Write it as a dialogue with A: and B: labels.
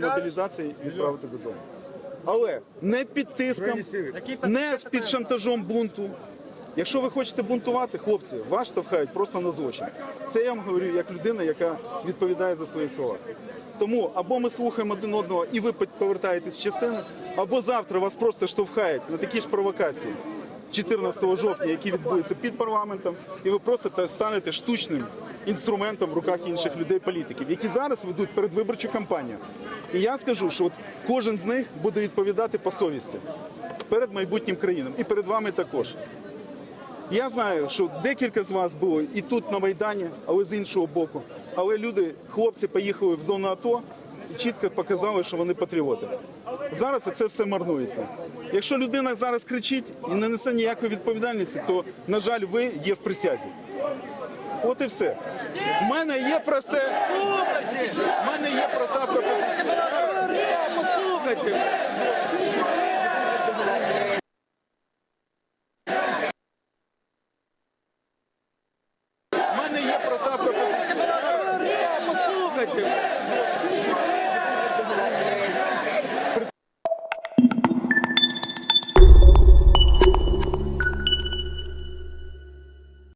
A: мобілізації відправити додому. Але не під тиском, не під шантажом бунту. Якщо ви хочете бунтувати, хлопці, вас штовхають просто на злочин. Це я вам говорю як людина, яка відповідає за свої слова. Тому або ми слухаємо один одного і ви повертаєтесь в частину, або завтра вас просто штовхають на такі ж провокації 14 жовтня, які відбудуться під парламентом, і ви просто станете штучним інструментом в руках інших людей, політиків, які зараз ведуть передвиборчу кампанію. І я скажу, що от кожен з них буде відповідати по совісті перед майбутнім країнам і перед вами також. Я знаю, що декілька з вас було і тут на Майдані, але з іншого боку. Але люди, хлопці, поїхали в зону АТО і чітко показали, що вони патріоти. Зараз це все марнується. Якщо людина зараз кричить і не несе ніякої відповідальності, то, на жаль, ви є в присязі. От і все. У мене є просте. У мене є проста пропозиція. Мене є проста пропозиція.
B: Послухайте.